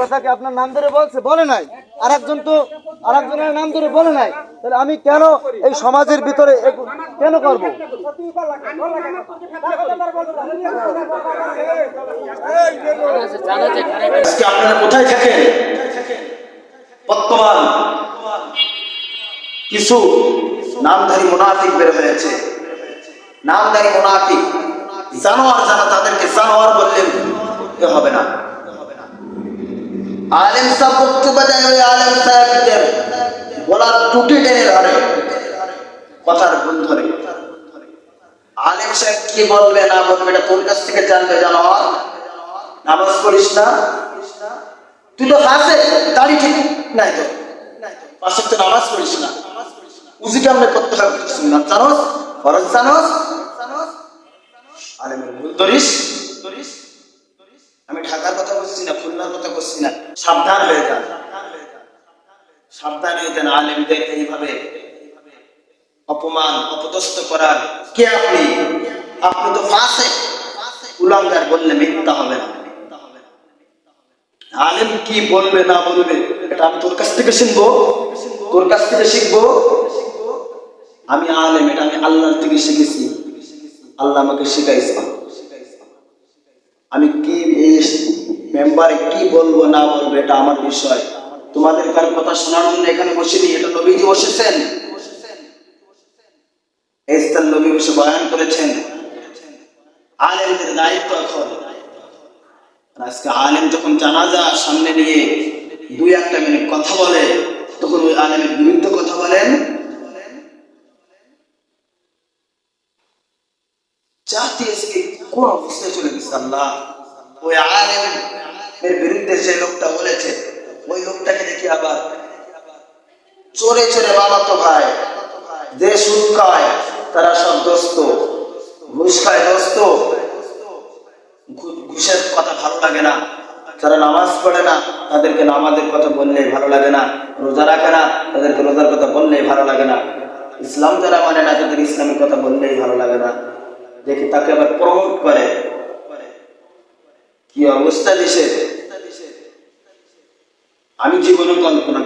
কথা কি আপনার নাম ধরে বলছে? বলে নাই। আর একজন তো আর একজনের নাম ধরে বলে নাই। তাহলে আমি কেন এই সমাজের ভিতরে কেন করব? কোথায় থাকেন? বর্তমান কিছু নামধারী মুনাফিক বের হয়েছে। নামধারী মুনাফিক জানোয়ার যারা তাদেরকে জানোয়ার বললে এ হবে না। আলেম সাহেব বক্তব্য ওই আলেম সাহেবদের। বলার টুটি টেনে ধরে। কথার ভুল ধরে। আলেম সাহেব কি বলবে না বলবে এটা তোর কাছ থেকে জানবে জানোয়ার নামাজ পড়িস না? তুই তো ফাঁসে, দাড়ি ঠিক নাই তো? পাশে তো নামাজ পড়িস না। উজি করতে না। জানোস? ফরজ জানোস? আলেমের ভুল ধরিস। আমি ঢাকার কথা বলছি না খুলনার কথা বলছি না। সাবধান হয়ে যান। সাবধান হয়ে যান আলেমদের এইভাবে। অপমান, অপদস্থ করার কে আপনি? আপনি তো ফাঁসে। উলাঙ্গার বললে মিথ্যা হবে না। আলেম কি বলবে, না বলবে, এটা আমি তোর কাছ থেকে শুনব তোর কাছ থেকে শিখব। আমি আলেম, এটা আমি আল্লাহর থেকে শিখেছি। আল্লাহ আমাকে শিখাইছে। আমি কি এই মেম্বারে কি বলব, না বলব, এটা আমার বিষয়। তোমাদের কার কথা শোনার জন্য এখানে বসিনি, এটা নবীজি বসেছেন। এই স্থান নবী বসে বয়ান করেছেন। আলেমদের দায়িত্ব এখন। আজকে আলেম যখন জানাজা সামনে নিয়ে দুই একটা মিনিট কথা বলে, তখন ওই আলেমের বিরুদ্ধে কথা বলেন। জাতি কোন অবস্থায় চলে গেছে আল্লাহ? ওই আলেম এর বিরুদ্ধে যে লোকটা বলেছে, ওই লোকটাকে দেখি আবার চোরে চোরে তো ভাই, যে সুদ খায় তারা সব দোস্ত, ঘুষ খায় দোস্ত। ঘুষের কথা ভালো লাগে না, যারা নামাজ পড়ে না, তাদেরকে নামাজের কথা বললে ভালো লাগে না, রোজা রাখে না, তাদেরকে রোজার কথা বললেই ভালো লাগে না। ইসলাম যারা মানে না, তাদের ইসলামের কথা বললেই ভালো লাগে না। দেখি তাকে আবার প্রমোট করে। কি অবস্থা দিছে আমি জীবনে কল্পনা